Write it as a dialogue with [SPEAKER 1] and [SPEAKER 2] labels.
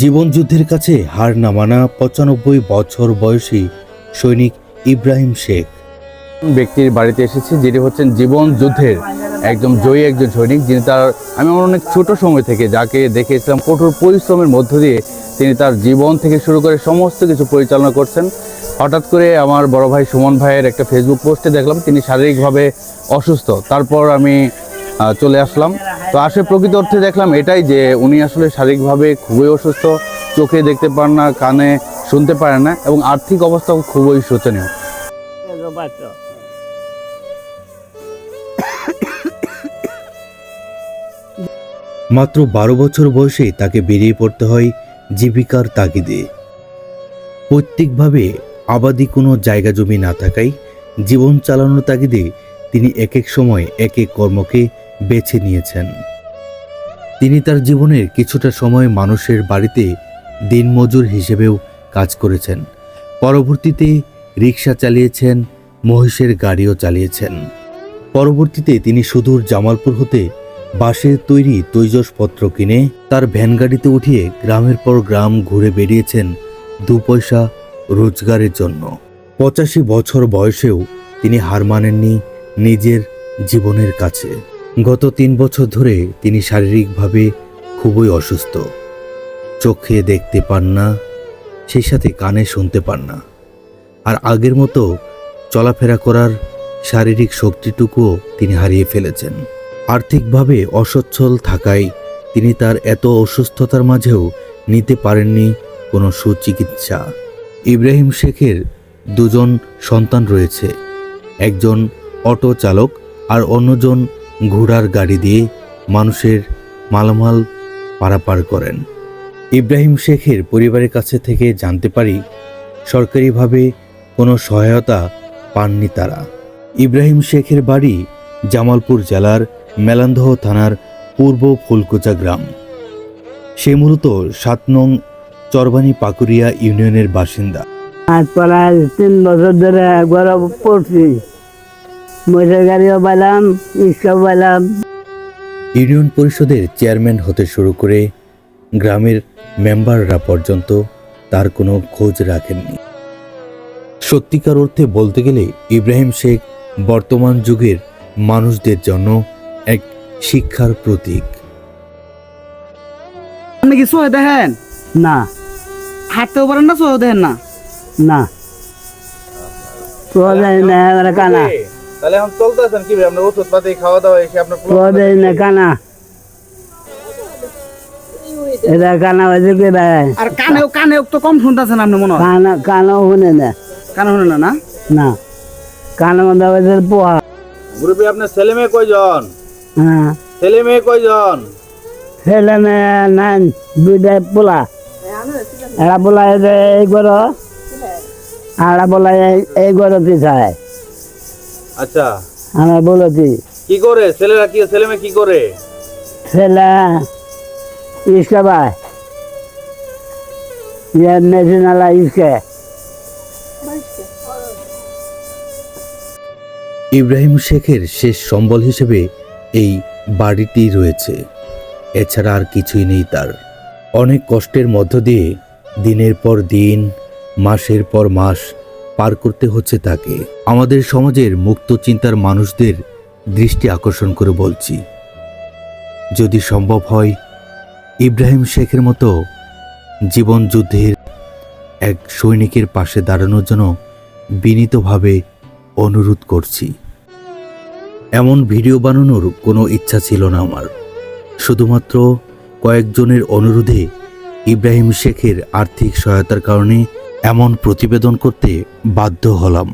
[SPEAKER 1] জীবনযুদ্ধের কাছে হার না মানা পঁচানব্বই বছর বয়সী সৈনিক ইব্রাহিম শেখ।
[SPEAKER 2] ব্যক্তির বাড়িতে এসেছি, যিনি হচ্ছেন জীবন যুদ্ধের একদম জয়ী একজন সৈনিক। যিনি তার, আমি আমার অনেক ছোট সময় থেকে যাকে দেখেছিলাম কঠোর পরিশ্রমের মধ্য দিয়ে তিনি তার জীবন থেকে শুরু করে সমস্ত কিছু পরিচালনা করছেন। হঠাৎ করে আমার বড় ভাই সুমন ভাইয়ের একটা ফেসবুক পোস্টে দেখলাম, তিনি শারীরিকভাবে অসুস্থ। তারপর আমি চলে আসলাম। তো আসে প্রকৃত অর্থে দেখলাম এটাই যে উনি আসলে শারীরিকভাবে খুবই অসুস্থ, চোখে দেখতে পান না, কানে শুনতে পারেন না এবং আর্থিক অবস্থাও খুবই শোচনীয়।
[SPEAKER 1] মাত্র বারো বছর বয়সে তাকে বেরিয়ে পড়তে হয় জীবিকার তাগিদে। পৈতৃকভাবে আবাদি কোনো জায়গা জমি না থাকায় জীবন চালানোর তাগিদে তিনি এক এক সময় এক এক কর্মকে বেছে নিয়েছেন। তিনি তার জীবনের কিছুটা সময় মানুষের বাড়িতে দিনমজুর হিসেবেও কাজ করেছেন। পরবর্তীতে রিক্সা চালিয়েছেন, মহিষের গাড়িও চালিয়েছেন। পরবর্তীতে তিনি সুদূর জামালপুর হতে বাঁশের তৈরি তৈজসপত্র কিনে তার ভ্যান গাড়িতে উঠিয়ে গ্রামের পর গ্রাম ঘুরে বেরিয়েছেন দু পয়সা রোজগারের জন্য। পঁচাশি বছর বয়সেও তিনি হার মানেননি নিজের জীবনের কাছে। গত তিন বছর ধরে তিনি শারীরিকভাবে খুবই অসুস্থ। চোখে দেখতে পান না, সেই সাথে কানে শুনতে পান না। আর আগের মতো চলাফেরা করার শারীরিক শক্তিটুকুও তিনি হারিয়ে ফেলেছেন। আর্থিকভাবে অসচ্ছল থাকায় তিনি তার এত অসুস্থতার মাঝেও নিতে পারেননি কোনো সুচিকিৎসা। ইব্রাহিম শেখের দুজন সন্তান রয়েছে, একজন অটো চালক আর অন্যজন ঘোড়ার গাড়ি দিয়ে মানুষের মালামাল পারাপার করেন। ইব্রাহিম শেখের পরিবারের কাছে থেকে জানতে পারি, সরকারিভাবে কোনো সহায়তা পাননি তারা। ইব্রাহিম শেখের বাড়ি জামালপুর জেলার মেলান্দহ থানার পূর্ব ফুলকুচা গ্রাম। সে মূলত সাত নং চরবানি পাকুরিয়া ইউনিয়নের বাসিন্দা।
[SPEAKER 3] তিন বছর ধরে গরম পড়ছি। মোটর গাড়িও রিক্সাও
[SPEAKER 1] ইউনিয়ন পরিষদের চেয়ারম্যান হতে শুরু করে গ্রামের মেম্বাররা পর্যন্ত তার কোনো খোঁজ রাখেননি। সত্যিকার অর্থে বলতে গেলে ইব্রাহিম শেখ বর্তমান যুগের মানুষদের জন্য এক শিক্ষার প্রতীক।
[SPEAKER 4] আপনি কি সোহে দেখেন
[SPEAKER 3] না।
[SPEAKER 4] হাঁটতেও পারেন না সোহে দেখেন না?
[SPEAKER 3] না। না কানা।
[SPEAKER 2] তাহলে এখন চলতেছেন কি আপনার ওষুধ পাতি খাওয়া দাওয়া এসে আপনার
[SPEAKER 3] তোদের না কানা। এটা কানা বাজে কে দেয়
[SPEAKER 4] আর কানেও কানেও তো কম শুনতেছেন আপনি মনে হয়?
[SPEAKER 3] কানা কানাও শুনে না।
[SPEAKER 4] কানে শুনে না না?
[SPEAKER 3] না। কানা মধ্যে বাজে পোহা।
[SPEAKER 2] গ্রুপে আপনার ছেলে মেয়ে কয়জন?
[SPEAKER 3] হ্যাঁ।
[SPEAKER 2] ছেলে মেয়ে কয়জন?
[SPEAKER 3] ছেলে মেয়ে নাই দুইটা পোলা। এরা পোলা এই গর। আড়া পোলা এই- এই গর পিছায়।
[SPEAKER 2] আচ্ছা।
[SPEAKER 3] আমার বলতি
[SPEAKER 2] কি করে? ছেলেরা কি ছেলে মেয়ে কি করে?
[SPEAKER 3] ছেলে ইসকা ভাই। ইয়ে মেশিন আলা ইসকে।
[SPEAKER 1] ইব্রাহিম শেখের শেষ সম্বল হিসেবে এই বাড়িটি রয়েছে। এছাড়া আর কিছুই নেই তার। অনেক কষ্টের মধ্য দিয়ে দিনের পর দিন মাসের পর মাস পার করতে হচ্ছে তাকে। আমাদের সমাজের মুক্ত চিন্তার মানুষদের দৃষ্টি আকর্ষণ করে বলছি। যদি সম্ভব হয়, ইব্রাহিম শেখের মতো জীবন যুদ্ধের এক সৈনিকের পাশে দাঁড়ানোর জন্য বিনীতভাবে অনুরোধ করছি। এমন ভিডিও বানানোর কোনো ইচ্ছা ছিল না আমার। শুধুমাত্র কয়েকজনের অনুরোধে ইব্রাহিম শেখের আর্থিক সহায়তার কারণে এমন প্রতিবেদন করতে বাধ্য হলাম।